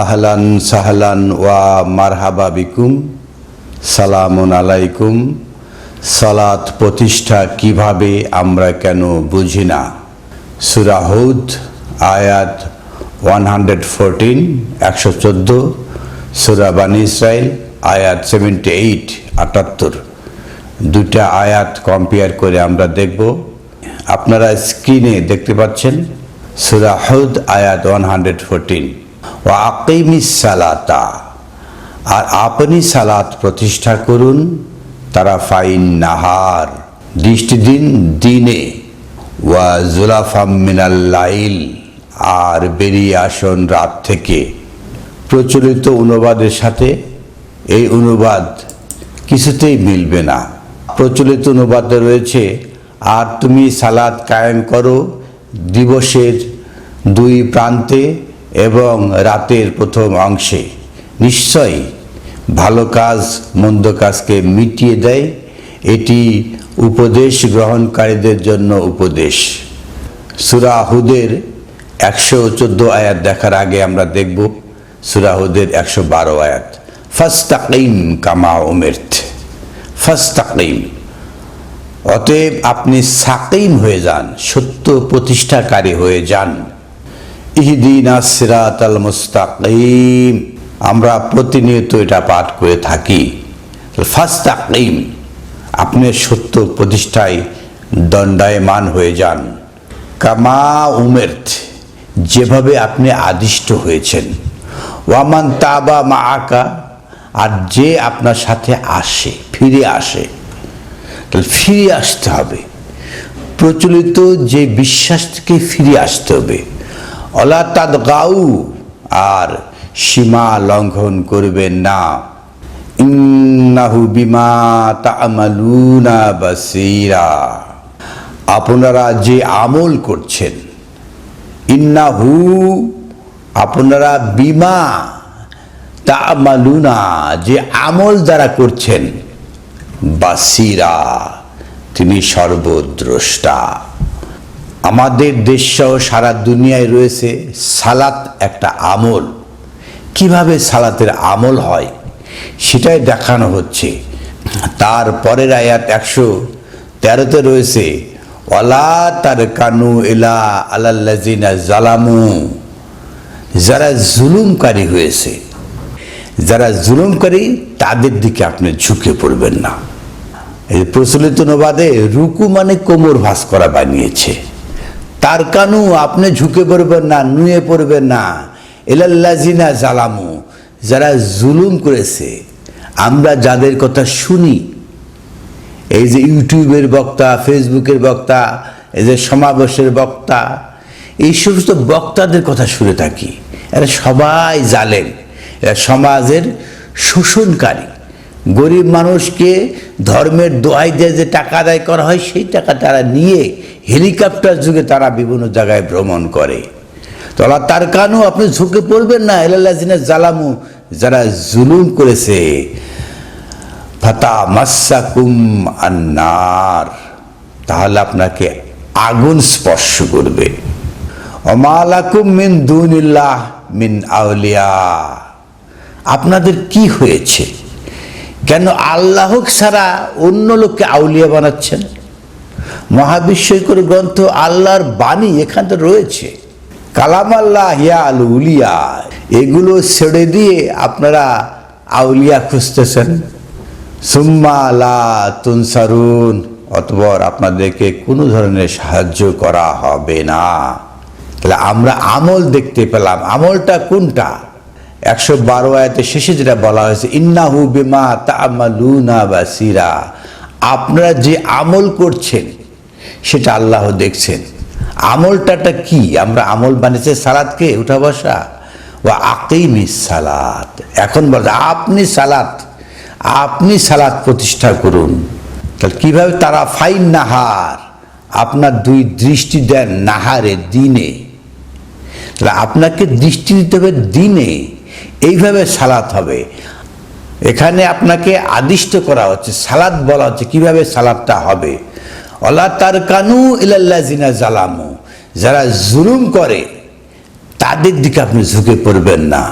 আহলান সাহলান ওয়া মারহাবা বিকুম। সালামুন আলাইকুম। সালাত প্রতিষ্ঠা কীভাবে আমরা কেন বুঝি না। সুরাহুদ আয়াত ওয়ান হান্ড্রেড ফোরটিন, একশো চোদ্দ, সুরা বানি ইসরায়েল আয়াত সেভেন্টি এইট, আটাত্তর। দুটা আয়াত কম্পেয়ার করে আমরা দেখব। আপনারা স্ক্রিনে দেখতে পাচ্ছেন, সুরা হুদ, আয়াত ওয়ান হান্ড্রেড ফোরটিন। সালাতা। আর আপনি সালাত প্রতিষ্ঠা করুন, তারা ফাইন নাহার দৃষ্টি দিন। দিনে ওয়া জুলাফাম মিনাল লাইল, আর বেরিয়ে আসুন রাত থেকে। প্রচলিত অনুবাদের সাথে এই অনুবাদ কিছুতেই মিলবে না। প্রচলিত অনুবাদে রয়েছে, আর তুমি সালাদ কায়েম করো দিবসের দুই প্রান্তে এবং রাতের প্রথম অংশে নিশ্চয়ই ভালো কাজ, মন্দ কাজকে মিটিয়ে দেয়। এটি উপদেশ গ্রহণকারীদের জন্য উপদেশ। সুরাহুদের একশো চোদ্দ আয়াত দেখার আগে আমরা দেখব সুরাহুদের একশো বারো আয়াত। ফাস্তাকিম কামা উমের্থ ফাস্তাকিম। অতএব আপনি সাকিম হয়ে যান, সত্য প্রতিষ্ঠাকারী হয়ে যান। ইহদিন সিরাত আল মুস্তাকিম। আমরা প্রতিনিয়ত এটা পাঠ করে থাকি। ফার্স্ট ফাস্তাকিম, আপনি সত্য প্রতিষ্ঠায় দণ্ডায়মান হয়ে যান। কামা উমের্থ যেভাবে আপনি আদিষ্ট হয়েছেন। ওয়ামান তাবা মা আকা আর যে আপনার সাথে আসে, ফিরে আসে। তাহলে ফিরে আসতে হবে। প্রচলিত যে বিশ্বাস থেকে ফিরে আসতে হবে। অলা তাদ গাউ, আর সীমা লঙ্ঘন করবেন না। ইন্নাহু বিমা তামালুনা বাসিরা। আপনারা যে আমল করছেন, ইন্নাহু, আপনারা বিমা তামালুনা, যে আমল দ্বারা করছেন, বাসিরা, তিনি সর্বদ্রষ্টা। আমাদের দেশসহ সারা দুনিয়ায় রয়েছে সালাত একটা আমল। কীভাবে সালাতের আমল হয়? সেটাই দেখানো হচ্ছে। তার পরের আয়াত একশো তেরোতে রয়েছে অলা তার কানু এলা আলাল্লাজিনা জালামু যারা জুলুমকারী হয়েছে। যারা জুলুমকারী, তাদের দিকে আপনি ঝুঁকে পড়বেন না। এই প্রচলিত অনুবাদে রুকু মানে কোমর ভাস করা বানিয়েছে। তার কানু আপনি ঝুঁকে পড়বেন না, নুয়ে পড়বেন না। এলাল্লাজিনা জালামু যারা জুলুম করেছে, আমরা যাদের কথা শুনি, এই যে ইউটিউবের বক্তা, ফেসবুকের বক্তা, এই যে সমাবেশের বক্তা, এই সমস্ত বক্তাদের কথা শুনে থাকি। এরা সবাই জালেন এরা সমাজের শোষণকারী। গরিব মানুষকে ধর্মের দোহাই দিয়ে যে টাকা আদায় করা হয়, সেই টাকা তারা নিয়ে হেলিকপ্টার যুগে তারা বিভিন্ন জায়গায় ভ্রমণ করে। তলা তার কানু আপনি ঝুঁকে পড়বেন না। এলাল্লাজিনের জালামু যারা জুলুম করেছে। ফাতা মাসাকুম আন্নার, তাহলে আপনাকে আগুন স্পর্শ করবে। অমালাকুম মিন দুনিল্লাহ মিন আউলিয়া, আপনাদের কি হয়েছে? কেন আল্লাহ ছাড়া অন্য লোককে আউলিয়া বানাচ্ছেন? মহাবিশ্বকর গ্রন্থ আল্লাহর বাণী এখানে রয়েছে। কালাম আল্লাহ হিয়া আল উলিয়া, এগুলো ছেড়ে দিয়ে আপনারা আউলিয়া খুঁজতেছেন। সুম্মা লা তুনসারুন অতবর আপনাদেরকে কোনো ধরনের সাহায্য করা হবে না। তাহলে আমরা আমল দেখতে পেলাম। আমলটা কোনটা? একশো বারো আয়াতে শেষে যেটা বলা হয়েছে, ইন্নাহু বিমা তামালুনা বাসিরা। আপনারা যে আমল করছেন, সেটা আল্লাহ দেখছেন। আমলটাটা কি? আমরা আমল বানিয়েছে সালাদকে, উঠা বসা। ও আকেইমি সালাত। এখন বল আপনি সালাত আপনি সালাত প্রতিষ্ঠা করুন। তাহলে কীভাবে তারা ফাইন নাহার? আপনার দুই দৃষ্টি দেন নাহারে, দিনে। তাহলে আপনাকে দৃষ্টি দিতে হবে দিনে। এইভাবে সালাত হবে। এখানে আপনাকে আদিষ্ট করা হচ্ছে সালাদ বলা হচ্ছে কীভাবে সালাদটা হবে। অলা তার কানু ইলাল্লা জিনা জালামু যারা জুলুম করে, তাদের দিকে আপনি ঝুঁকে পড়বেন না।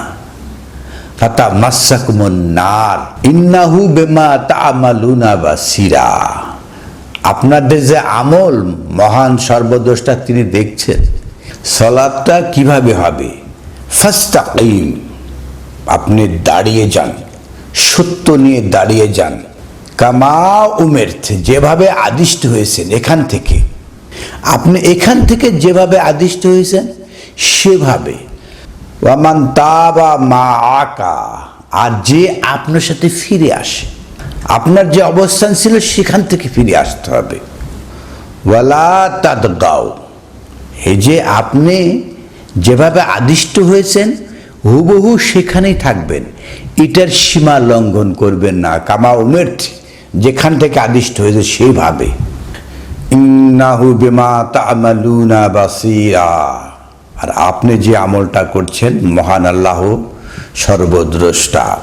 ফাতা মাসাকুমন নার, ইন্নাহু বেমা তামালুনা বাসিরা। আপনাদের যে আমল, মহান সর্বদোষটা তিনি দেখছেন সলাদটা কীভাবে হবে? ফাস্তাকিম আপনি দাঁড়িয়ে যান, সত্য নিয়ে দাঁড়িয়ে যান। কামা উমের্থ, যেভাবে আদিষ্ট হয়েছেন এখান থেকে। আপনি এখান থেকে যেভাবে আদিষ্ট হয়েছেন, সেভাবে। তাবা মা আর যে আপনার সাথে ফিরে আসে। আপনার যে অবস্থান ছিল, সেখান থেকে ফিরে আসতে হবে। ওয়ালা তাদ এই যে আপনি যেভাবে আদিষ্ট হয়েছেন হুবহু সেখানেই থাকবেন। এটার সীমা লঙ্ঘন করবেন না। কামা উমের যেখান থেকে আদিষ্ট হয়েছে সেইভাবে। আর আপনি যে আমলটা করছেন, মহান আল্লাহ সর্বদ্রষ্টা।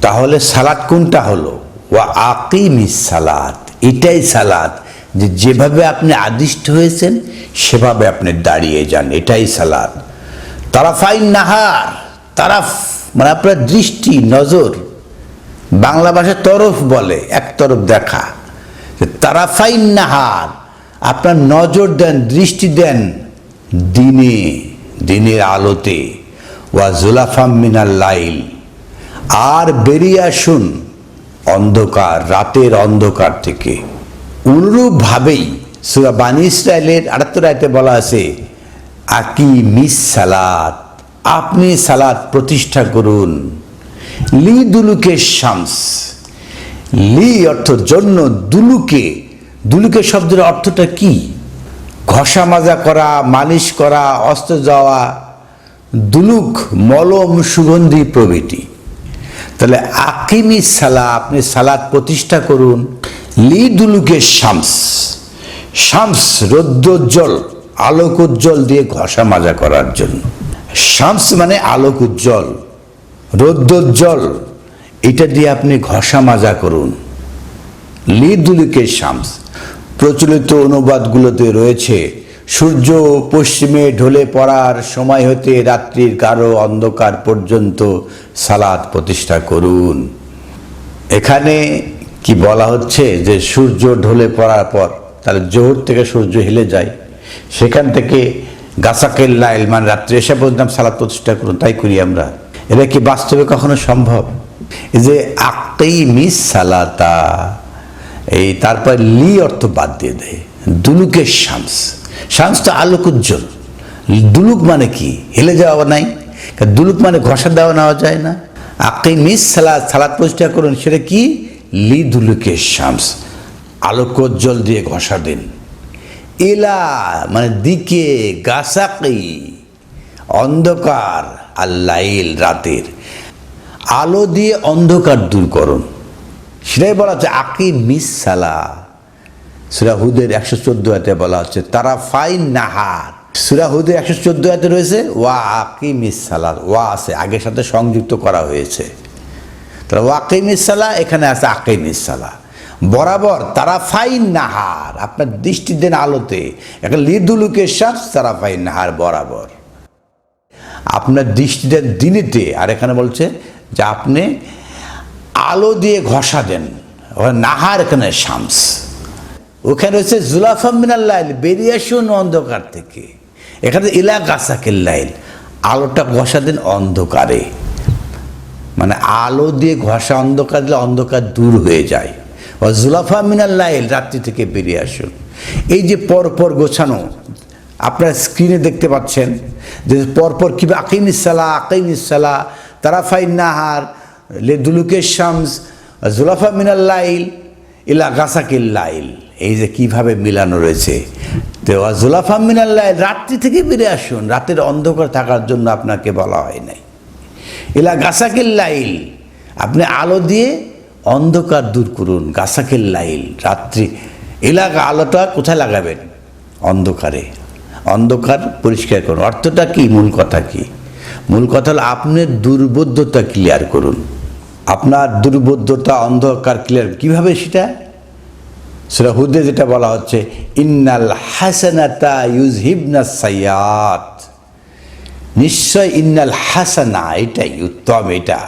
তাহলে সালাদ কোনটা হলো? ওয়া আকিমিস সালাত। এটাই সালাত যে যেভাবে আপনি আদিষ্ট হয়েছেন, সেভাবে আপনি দাঁড়িয়ে যান। এটাই সালাদ তারাফাই নাহার, তারাফ মানে আপনার দৃষ্টি, নজর। বাংলা ভাষায় তরফ বলে, এক তরফ দেখা। যে তারাফাই নাহার, আপনার নজর দেন, দৃষ্টি দেন দিনে, দিনের আলোতে। ওয়া জুলাফাম মিনাল লাইল। আর বেরিয়ে আসুন অন্ধকার, রাতের অন্ধকার থেকে। অনুরূপভাবেই সুরা বানি ইসরায়েলের আটাত্তর আয়তে বলা আছে আকি মিস সালাত আপনি সালাত প্রতিষ্ঠা করুন। লি দুলুকে শামস। লি অর্থ জন্য দুলুকে। দুলুকে শব্দের অর্থটা কি? ঘষা মাজা করা, মালিশ করা অস্ত্র যাওয়া। দুলুক মলম সুগন্ধি প্রভৃতি। তাহলে আকিমি সালা আপনি সালাদ প্রতিষ্ঠা করুন। লি দুলুকে শামস। শামস রৌদ্রোজ্জ্বল। আলোক উজ্জ্বল দিয়ে ঘষা মাজা করার জন্য। শামস মানে আলোক উজ্জ্বল রৌদ্রোজ্জ্বল এটা দিয়ে আপনি ঘষা মাজা করুন। লিদুলিকে শামস। প্রচলিত অনুবাদগুলোতে রয়েছে, সূর্য পশ্চিমে ঢলে পড়ার সময় হতে রাত্রির কারও অন্ধকার পর্যন্ত সালাদ প্রতিষ্ঠা করুন। এখানে কি বলা হচ্ছে যে সূর্য ঢলে পড়ার পর, তাহলে জোহর থেকে সূর্য হেলে যায়। সেখান থেকে গাছাকেল লাইল মানে রাত্রে এসে পর্যন্ত সালাদ প্রতিষ্ঠা করুন, তাই করি আমরা। এটা কি বাস্তবে কখনো সম্ভব? এই যে আক্তেই মিস সালাতা, এই তারপর লি অর্থ বাদ দিয়ে দেয়। দুলুকের শামস। শামস তো আলোক উজ্জ্বল। দুলুক মানে কি? হেলে যাওয়া নাই। দুলুক মানে ঘষা দেওয়া নেওয়া যায় না। আক্কেই মিস সালাদ সালাদ প্রতিষ্ঠা করুন, সেটা কি? লি দুলুকের শামস। আলোকোজ্জ্বল দিয়ে ঘষা দিন। এলা মানে দিকে, গাছাকি, অন্ধকার আর লাইল রাতের। আলো দিয়ে অন্ধকার দূর করুন। সেটাই বলা হচ্ছে আকি মিস সালা সুরা হুদের একশো চোদ্দ হাতে বলা হচ্ছে তারা ফাইন নাহার। সুরা হুদের একশো চোদ্দ হাতে রয়েছে, ওয়া আকি মিস সালাদ ওয়া আছে, আগের সাথে সংযুক্ত করা হয়েছে। তাহলে ওয়াকি মিসালা এখানে আছে আকি মিসালা বরাবর তারা ফাইন নাহার, আপনার দৃষ্টি দেন আলোতে। একটা লিদুলুকের শাস তারা ফাইন নাহার বরাবর। আপনার দৃষ্টি দেন দিনেতে, আর এখানে বলছে যে আপনি আলো দিয়ে ঘষা দেন নাহার এখানে শামস। ওখানে রয়েছে জুলাফা মিনাল্লাইল বেরিয়ে আসুন অন্ধকার থেকে। এখানে ইলা গাছাকের লাইল, আলোটা ঘষা দেন অন্ধকারে। মানে আলো দিয়ে ঘষা অন্ধকার দিলে অন্ধকার দূর হয়ে যায়। ও জুলাফা মিনাল্লাইল রাত্রি থেকে বেরিয়ে আসুন। এই যে পরপর গোছানো, আপনারা স্ক্রিনে দেখতে পাচ্ছেন যে পরপর কী আকিম ইসালা আকিম ইসালা তারাফাই নাহার লেদুলুকের শামস, জুলাফা মিনাল্লাইল ইলা গাছাকিল লাইল। এই যে কীভাবে মিলানো রয়েছে। তো জুলাফা মিনাল্লাইল রাত্রি থেকে বেরিয়ে আসুন। রাতের অন্ধকার থাকার জন্য আপনাকে বলা হয় নাই। ইলা গাছাকিল লাইল, আপনি আলো দিয়ে অন্ধকার দূর করুন গাছাকিল লাইল, রাত্রি। এলাকা আলোটা কোথায় লাগাবেন? অন্ধকারে। অন্ধকার পরিষ্কার করুন। অর্থটা কি? মূল কথা কি? মূল কথা হলো আপনার দুর্বোধ্যতা ক্লিয়ার করুন। আপনার দুর্বোধ্যতা, অন্ধকার ক্লিয়ার কীভাবে সেটা? সেটা হুদে যেটা বলা হচ্ছে, ইন্নাল হাসানাতা ইউজ হিবনা সাইয়াত। নিশ্চয় ইন্নাল হাসানা, এটাই উত্তম, এটা।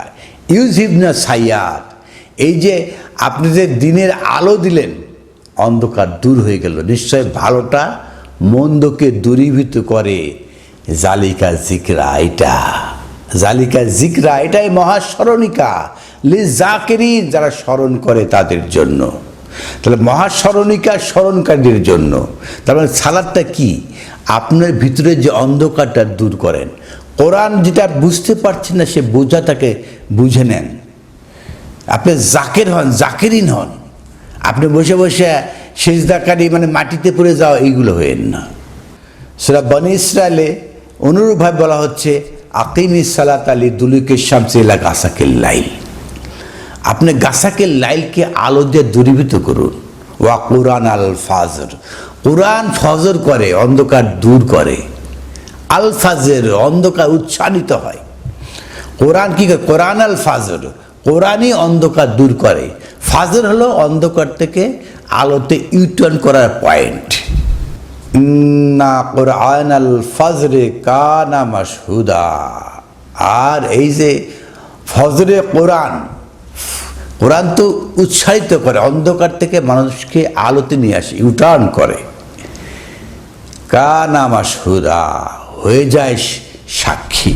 ইউজ ইউজিবনা সাইয়াদ এই যে আপনি যে দিনের আলো দিলেন, অন্ধকার দূর হয়ে গেল। নিশ্চয় ভালোটা মন্দকে দূরীভূত করে। জালিকা জিকরা, এটা। জালিকা জিকরা, এটাই মহাস্মরণিকা। লি জাকেরিন, যারা স্মরণ করে তাদের জন্য। তাহলে মহাস্মরণিকা স্মরণকারীদের জন্য। তার মানে সালাদটা কি? আপনার ভিতরে যে অন্ধকারটা দূর করেন। কোরআন যেটা বুঝতে পারছেন না, সে বোঝাটাকে বুঝে নেন। আপনি জাকের হন, জাকেরিন হন। আপনি বসে বসে সেজদাকারী মানে মাটিতে পড়ে যাওয়া, এইগুলো হয়েন না। সেটা বনি ইসরায়েলে অনুরূপভাবে বলা হচ্ছে, আকিমি সালাত আলী দুলুকে শামসিলা গাছাকের লাইল। আপনি গাছাকের লাইলকে আলো দিয়ে দূরীভূত করুন। ওয়া কোরআন আল ফাজর। কোরআন ফজর করে, অন্ধকার দূর করে। আল ফাজের, অন্ধকার উচ্ছানিত হয়। কোরআন কি করে কোরআন আল ফাজর। কোরআনই অন্ধকার দূর করে। ফাজর হলো অন্ধকার থেকে আলোতে ইউটার্ন করার পয়েন্ট না কোরআন আল ফজরে কানা মাসহুদা আর এই যে ফজরে কোরআন কোরআন তো উৎসাহিত করে, অন্ধকার থেকে মানুষকে আলোতে নিয়ে আসে ইউটার্ন করে। কানা মাসহুদা হয়ে যায় সাক্ষী।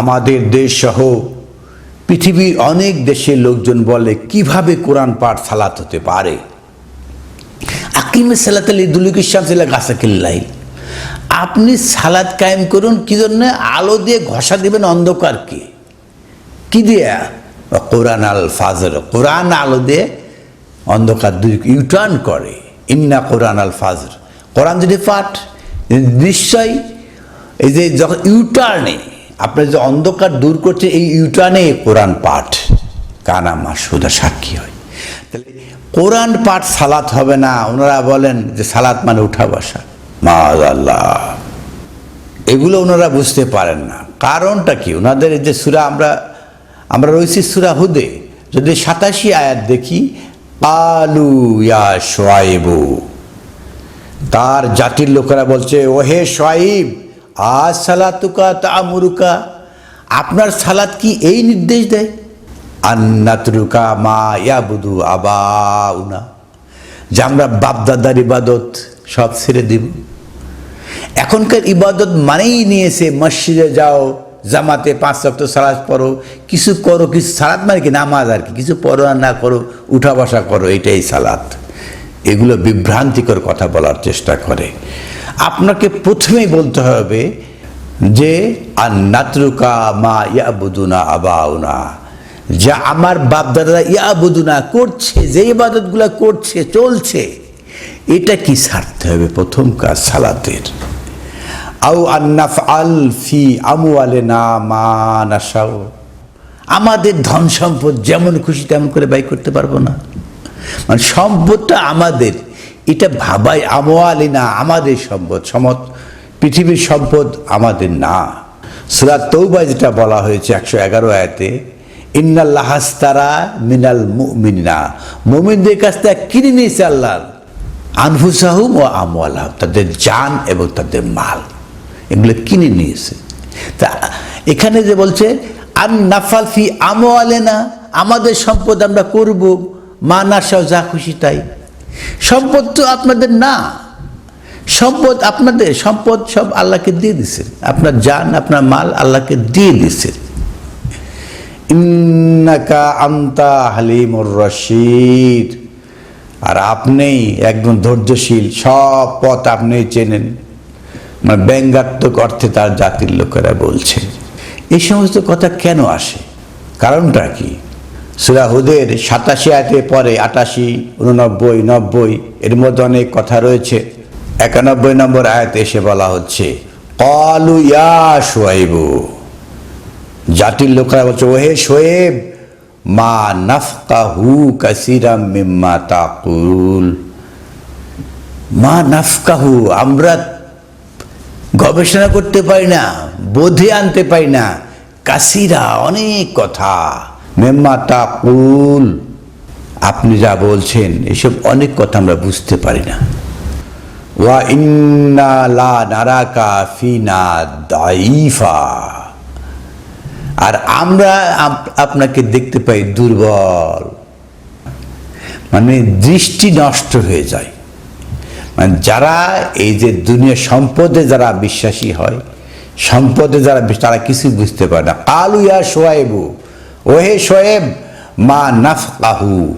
আমাদের দেশ সহ পৃথিবীর অনেক দেশের লোকজন বলে, কীভাবে কোরআন পাঠ সালাত হতে পারে? আকিমে সালাত আলী দুলুক ইসলাম ছিল গাছাকিল্লাই আপনি সালাদ কায়েম করুন, কি জন্য? আলো দিয়ে ঘষা দিবেন অন্ধকারকে কি? দিয়ে? কোরআন আল ফাজর। কোরআন আলো দিয়ে অন্ধকার দুই ইউটার্ন করে। ইন্না কোরআন আল ফাজর। কোরআন যদি পাঠ নিশ্চয় এই যে যখন ইউটার্নে আপনার যে অন্ধকার দূর করছে এই ইউটানে কোরআন পাঠ। কানা মাসুদা সাক্ষী হয়। তাহলে কোরআন পাঠ সালাত হবে না, ওনারা বলেন যে সালাত মানে উঠা বসা। মা আল্লাহ এগুলো ওনারা বুঝতে পারেন না। কারণটা কি? ওনাদের যে সুরা আমরা আমরা রয়েছি সুরা হুদে। যদি সাতাশি আয়াত দেখি আলু ইয়া সোয়াইবু তার জাতির লোকেরা বলছে, ওহে সোয়াইব আজ সালাতুকা তা মুরুকা আপনার সালাত কি এই নির্দেশ দেয়? আন্নাতরুকা মা ইয়াবুদু আবা উনা যে আমরা বাপদাদার ইবাদত সব ছেড়ে দিব। এখনকার ইবাদত মানেই নিয়েছে মসজিদে যাও, জামাতে পাঁচ সপ্ত সালাদ পড়ো, কিছু করো, কিছু সালাদ মানে কি? নামাজ আর কি। কিছু পড়ো আর না করো, উঠা বসা করো, এটাই সালাদ এগুলো বিভ্রান্তিকর কথা বলার চেষ্টা করে। আপনাকে প্রথমেই বলতে হবে যে আর নাতরুকা মা ইয়াবুদুনা আবাউনা। যা, আমার বাপদাদারা ইয়াবুদুনা করছে, যে ইবাদতগুলো করছে, চলছে। এটা কি সারতে হবে প্রথম কাজ? সালাতের। আউ আন্নাফ আল ফি আমু আলে না মা নাসাও আমাদের ধন সম্পদ যেমন খুশি তেমন করে ব্যয় করতে পারব না। মানে সম্পদটা আমাদের। এটা ভাবাই আমোয়ালি না, আমাদের সম্পদ। সমত পৃথিবীর সম্পদ আমাদের না। সুরাত তৌবা যেটা বলা হয়েছে একশো এগারো আয়াতে ইন্নাল্লাহাস্তারা মিনাল মুমিনা মুমিনদের কাছ থেকে কিনে নিয়েছে আল্লাহ। আনফুসাহুম ও আমওয়ালাহ তাদের জান এবং তাদের মাল। এগুলো কিনে নিয়েছে। তা এখানে যে বলছে, আন নাফাল ফি আমওয়ালে না আমাদের সম্পদ আমরা করব। মা নাসাও যা খুশি তাই। সম্পদ তো আপনাদের না। সম্পদ আপনাদের, সম্পদ সব আল্লাহকে দিয়ে দিছেন আপনার জান, আপনার মাল আল্লাহকে দিয়ে দিছেন ইন্নাকা আন্তা হালিমুর রশিদ। আর আপনি একদম ধৈর্যশীল, সব পথ আপনি চেনেন। মানে ব্যঙ্গাত্মক অর্থে তার জাতির লোকেরা বলছে। এই সমস্ত কথা কেন আসে? কারণটা কি? সুরাহুদের সাতাশি আয়তে পরে আটাশি, উননব্বই, নব্বই, এর মধ্যে অনেক কথা রয়েছে। একানব্বই নম্বর আয়াতে এসে বলা হচ্ছে, কলু ইয়া জাতির লোকেরা বলছে, ওহে শোয়েব, মা নাফকাহু কাসিরাম মিম্মা তাকুল। মা নাফকাহু, আমরা গবেষণা করতে পারি না, বোধে আনতে পারি না। কাসিরা অনেক কথা। মেম্মা তাকুল, আপনি যা বলছেন, এসব অনেক কথা আমরা বুঝতে পারি না। ওয়া ইন্না লা নারাকা ফিনা দাইফা আর আমরা আপনাকে দেখতে পাই দুর্বল। মানে দৃষ্টি নষ্ট হয়ে যায়। মানে যারা এই যে দুনিয়া সম্পদে যারা বিশ্বাসী হয়, সম্পদে যারা তারা কিছু বুঝতে পারে না। আলু ইয়া সোয়েবু ওহে সোয়েব মা নাফকাহু।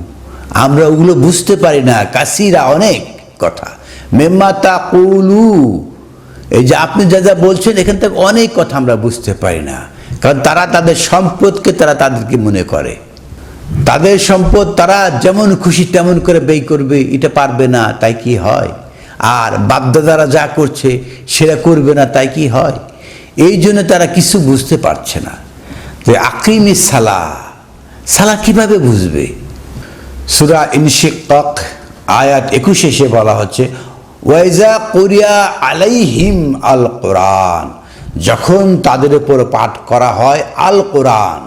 আমরা ওগুলো বুঝতে পারি না, কাসিরা অনেক কথা। মেম্মা তা কৌলু এই যে আপনি যা যা বলছেন, এখান থেকে অনেক কথা আমরা বুঝতে পারি না। কারণ তারা তাদের সম্পদকে তারা তাদেরকে মনে করে। তাদের সম্পদ তারা যেমন খুশি তেমন করে ব্যয় করবে, এটা পারবে না, তাই কি হয়? আর বাপদাদারা যা করছে সেটা করবে না, তাই কি হয়? এই জন্য তারা কিছু বুঝতে পারছে না। যে আকিমি সালা সালা কীভাবে বুঝবে? সুরা ইনশিকক, আয়াত একুশে সে বলা হচ্ছে ওয়াইজা কোরিয়া আলাইহিম আল কোরআন, যখন তাদের উপর পাঠ করা হয় আল কোরআন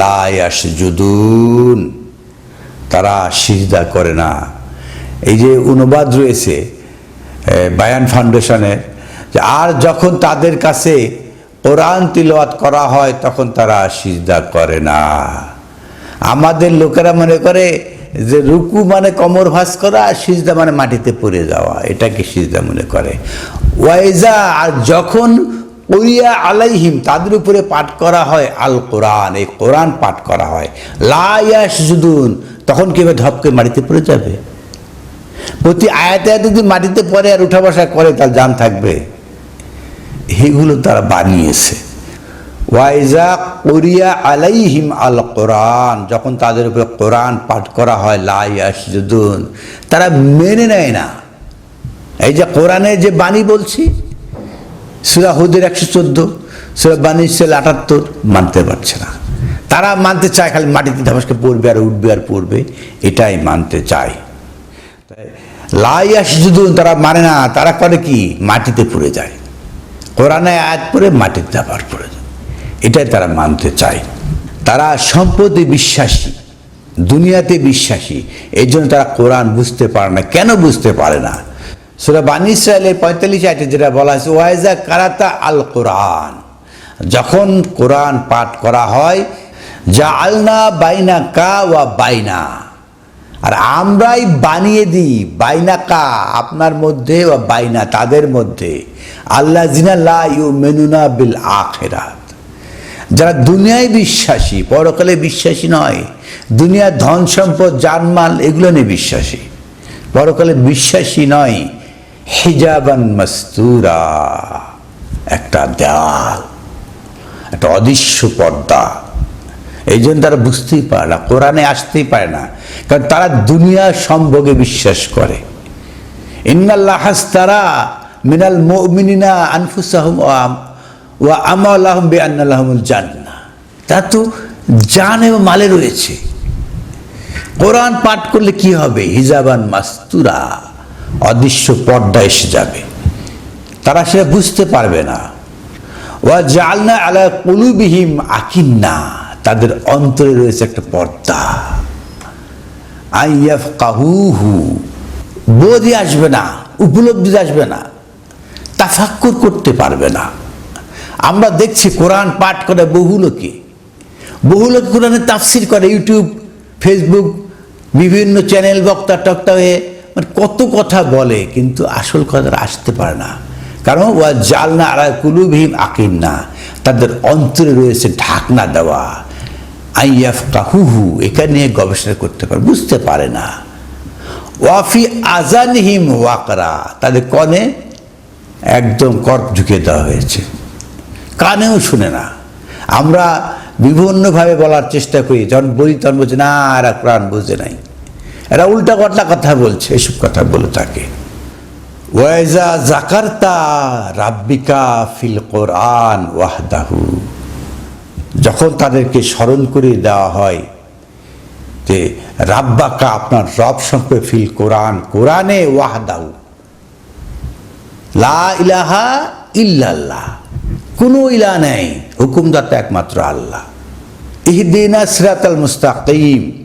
লায়াস জুদুন তারা সিজদা করে না। এই যে অনুবাদ রয়েছে বায়ান ফাউন্ডেশনের, যে আর যখন তাদের কাছে কোরআন তিলওয়াত করা হয়, তখন তারা সিজদা করে না। আমাদের লোকেরা মনে করে যে রুকু মানে কমর ভাস করা, আর সিজদা মানে মাটিতে পড়ে যাওয়া, এটাকে সিজদা মনে করে। ওয়াইজা, আর যখন ওরিয়া আলাইহিম, তাদের উপরে পাঠ করা হয় আল কোরআন এই কোরআন পাঠ করা হয়। লায়াস জুদুন তখন কীভাবে ধপকে মাটিতে পড়ে যাবে? প্রতি আয়াতে আয়াতে যদি মাটিতে পড়ে আর উঠা বসা করে, তার জান থাকবে। এগুলো তারা বানিয়েছে। ওয়াইজা কোরিয়া আলাইহিম আল কোরআন, যখন তাদের উপরে কোরআন পাঠ করা হয় লাইয়াস জুদুন তারা মেনে নেয় না। এই যে কোরআনের যে বাণী বলছি, সুরা হুদের একশো চোদ্দ, সুরা বাণী সেল আটাত্তর, মানতে পারছে না। তারা মানতে চায়, খালি মাটিতে ধামাসকে পড়বে আর উঠবে আর পড়বে, এটাই মানতে চায়। লাইয়াস জুদুন তারা মানে না, তারা করে কি? মাটিতে পড়ে যায়। কোরআনে আয়াত পড়ে মাটির দাবার পড়ে এটাই তারা মানতে চায়। তারা সম্পদে বিশ্বাসী, দুনিয়াতে বিশ্বাসী। এই জন্য তারা কোরআন বুঝতে পারে না। কেন বুঝতে পারে না? সেটা বানি ইসরায়েলের পঁয়তাল্লিশ আয়তে যেটা বলা হয়েছে ওয়াইজা কারাতা আল কোরআন। যখন কোরআন পাঠ করা হয় যা আলনা বাইনা কা ওয়া বাইনা। আর আমরাই বানিয়ে দিই, বাইনা কা? আপনার মধ্যে বা বাইনা তাদের মধ্যে। আল্লাহ জিনা লা ইউ মেনুনা বিল আখেরাত। যারা দুনিয়ায় বিশ্বাসী, পরকালে বিশ্বাসী নয় দুনিয়ার ধন সম্পদ, জানমাল, এগুলো নিয়ে বিশ্বাসী। পরকালে বিশ্বাসী নয়, হিজাবান মাস্তুরা। একটা দেওয়াল একটা অদৃশ্য পর্দা। এই জন্য তারা বুঝতেই পারে না, কোরআনে আসতেই পারে না। কারণ তারা দুনিয়ার সম্ভোগে বিশ্বাস করে। ইন্নাল্লাহ তারা মিনাল মুমিনিনা আনফুসাহুম ওয়া আমালাহুম বে আন্নাল্লাহুমুল জান্নাহ। তা তো জান এবং মালে রয়েছে। কোরআন পাঠ করলে কি হবে? হিজাবান মাস্তুরা, অদৃশ্য পর্দা এসে যাবে। তারা সেটা বুঝতে পারবে না। ওয়া জালনা আলা কুলুবিহিম আকিন্না। তাদের অন্তরে রয়েছে একটা পর্দা। আইয়াফ কাহুহু বোধই আসবে না, উপলব্ধি আসবে না, তাফাক্কুর করতে পারবে না। আমরা দেখছি কোরআন পাঠ করে বহু লোকে। বহু লোক কোরআনের তাফসির করে, ইউটিউব, ফেসবুক, বিভিন্ন চ্যানেল, বক্তা, টক্তা হয়ে মানে কত কথা বলে, কিন্তু আসল কথা আসতে পারে না। কারণ ওয়া জালনা আলা কুলুবহিম আকিন না তাদের অন্তরে রয়েছে ঢাকনা দেওয়া। আইয়াফ কাহুহু এখানে নিয়ে গবেষণা করতে পারে। বুঝতে পারে না। ওয়াফি আজানহিম ওয়াকরা তাদের কনে? একদম কর্প ঢুকিয়ে দেওয়া হয়েছে। কানেও শুনে না। আমরা বিভিন্নভাবে বলার চেষ্টা করি। যখন বলি, তখন বলছে, না, এরা কোরআন বুঝে নাই। এরা উল্টা পাল্টা কথা বলছে, এসব কথা বলে থাকে। ওয়াইজা জাকার্তা রাব্বিকা ফিল কোরআন ওয়াহদাহু। যখন তাদেরকে স্মরণ করে দেওয়া হয় যে রাব্বাকা আপনার রব সম্পর্কে ফিল কোরআন, কোরআনে ওয়াহদাহু। লা ইলাহা ইল্লাল্লাহ। কোনো ইলা নেই হুকুমদাতা একমাত্র আল্লাহ। ইহদিনা সিরাতাল মুস্তাকিম।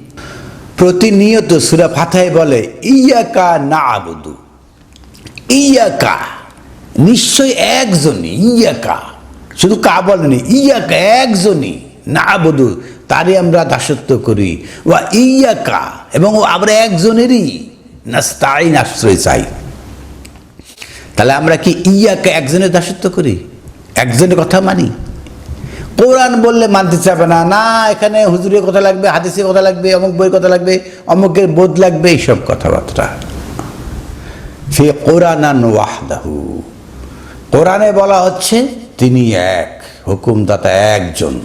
প্রতিনিয়ত সুরা ফাথায় বলে ইয়াকা না আবুদু ইয়াকা নিশ্চয় একজনই ইয়াকা শুধু কা বলেনি ইয়াকা, একজনই না বধু তারই আমরা দাসত্ব করি। ওয়া ইয়াকা, এবং ও আমরা একজনেরই নাস্তাইন আশ্রয় চাই তাহলে আমরা কি ইয়াকে, একজনের দাসত্ব করি? একজনের কথা মানি? কোরআন বললে মানতে চাবে না না, এখানে হুজুরের কথা লাগবে, হাদিসের কথা লাগবে, অমুক বইয়ের কথা লাগবে, অমুকের বোধ লাগবে, এইসব কথাবার্তা। ফি কোরআনান ওয়াহদাহু। কোরআনে বলা হচ্ছে তিনি এক, হুকুমদাতা একজন।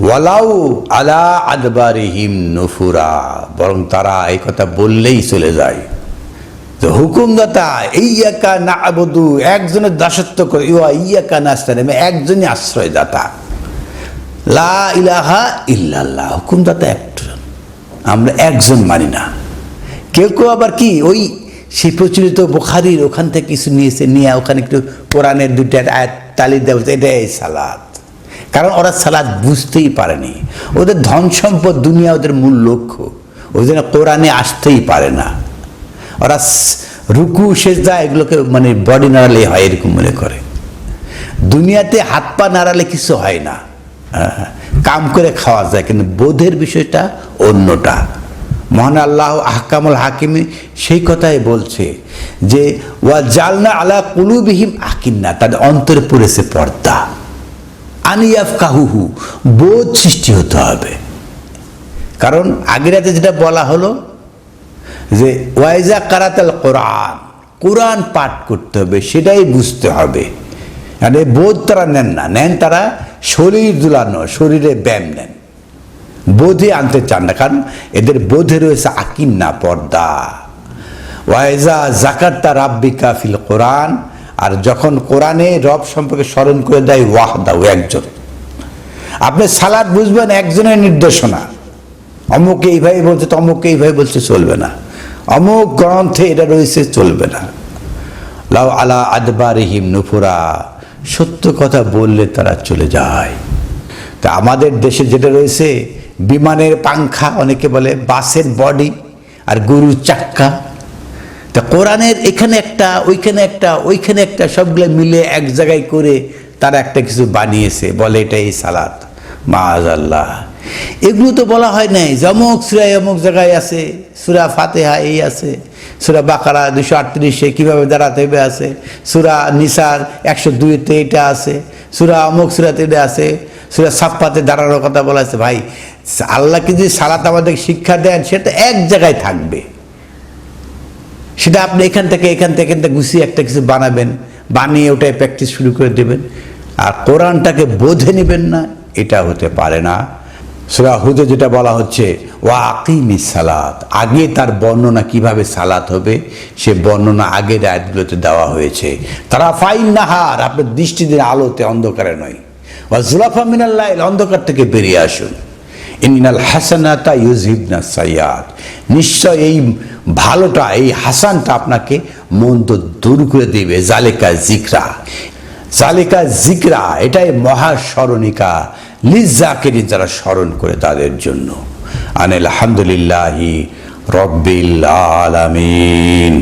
ওয়ালাউ আলা আদবারিহিম নুফুরা, বরং তারা এই কথা বললেই চলে যায়। তো হুকুমদাতা ইয়াকা না আবদু একজনের দাসত্ব করে, ইয়া ইয়াকা নাস্তান আমি একজনই আশ্রয়দাতা। লা ইলাহা ইল্লাল্লাহ, হুকুমদাতা একজন। আমরা একজন মানি না। কেউ কেউ আবার কি, ওই সেই প্রচলিত বোখারির ওখান থেকে কিছু নিয়েছে নিয়ে ওখানে একটু কোরআনের দুইটা আয়াত তালি দেওয়া এটাই সালাদ। কারণ ওরা সালাদ বুঝতেই পারেনি। ওদের ধন সম্পদ দুনিয়া ওদের মূল লক্ষ্য। ওই জন্য কোরআনে আসতেই পারে না। ওরা রুকু সেজদা এগুলোকে মানে বডি নাড়ালে হয় এরকম মনে করে। দুনিয়াতে হাত পা নাড়ালে কিছু হয় না। হ্যাঁ, কাম করে খাওয়া যায় কিন্তু বোধের বিষয়টা অন্যটা। মহান আল্লাহ আহকামুল হাকিমি সেই কথাই বলছে যে, ওয়া জালনা আলা কুলুবিহিম আকিন্না তাদের অন্তরে পড়েছে পর্দা। আনিয়াফ কাহুহু বোধ সৃষ্টি হতে হবে। কারণ আগের রাতে যেটা বলা হলো যে ওয়াইজা কারাতাল কোরআন কোরআন পাঠ করতে হবে, সেটাই বুঝতে হবে। মানে বোধ তারা নেন না। নেন তারা শরীর দুলানো, শরীরে ব্যায়াম নেন। বোধে আনতে চান না, কারণ এদের বোধে রয়েছে আকিন্না, পর্দা। ওয়াইজা জাকাত্তা রাব্বিকা ফিল কোরআন, আর যখন কোরআনে রব সম্পর্কে স্মরণ করে দেয় ওয়াহদাউ একজন। আপনি সালাদ বুঝবেন, একজনের নির্দেশনা। অমুক এইভাবে বলছে তো অমুক এইভাবে বলছে, চলবে না। অমুক গ্রন্থে এটা রয়েছে, চলবে না। লাউ আলা আদবারিহিম নুফুরা, সত্য কথা বললে তারা চলে যায়। তা আমাদের দেশে যেটা রয়েছে বিমানের পাংখা, অনেকে বলে বাসের বডি আর গরুর চাক্কা। তা কোরআনের এখানে একটা, ওইখানে একটা ওইখানে একটা সবগুলো মিলে এক জায়গায় করে তারা একটা কিছু বানিয়েছে, বলে এটা এই সালাত। মাজ আল্লাহ এগুলো তো বলা হয় নাই জমক সুরায় অমুক জায়গায় আছে, সুরা ফাতেহা এই আছে, সুরা বাকারা দুশো আটত্রিশে কীভাবে দাঁড়াতে হবে আছে, সুরা নিসার একশো দুইতে এটা আছে, সুরা অমুক সুরাতে এটা আছে সুরা সাপ্পাতে দাঁড়ানোর কথা বলা আছে ভাই, আল্লাহকে যদি সালাত আমাদের শিক্ষা দেন সেটা এক জায়গায় থাকবে। সেটা আপনি এখান থেকে এখান থেকে এখান থেকে গুছিয়ে একটা কিছু বানাবেন, বানিয়ে ওটাই প্র্যাকটিস শুরু করে দেবেন। আর কোরআনটাকে বোঝে নেবেন না, এটা হতে পারে না। সুরা হুদে যেটা বলা হচ্ছে, ওয়া আকিমি সালাত, আগে তার বর্ণনা কীভাবে সালাত হবে, সে বর্ণনা আগের আয়াতগুলোতে দেওয়া হয়েছে। তারা ফাইন নাহার, আপনার দৃষ্টি দিন আলোতে অন্ধকারে নয়। ওয়া জুলাফা মিনাল্লাহ অন্ধকার থেকে বেরিয়ে আসুন। ইনিনাল হাসানাতা ইউজিবনা সাইয়াদ নিশ্চয় এই ভালোটা, এই হাসানটা আপনাকে মন্দ দূর করে দেবে। জালেকা জিকরা। জালেকা জিকরা, এটাই মহাস্মরণিকা। লিজাকেরি যারা স্মরণ করে তাদের জন্য। আনিল আলহামদুলিল্লাহি রব্বিল আলামিন।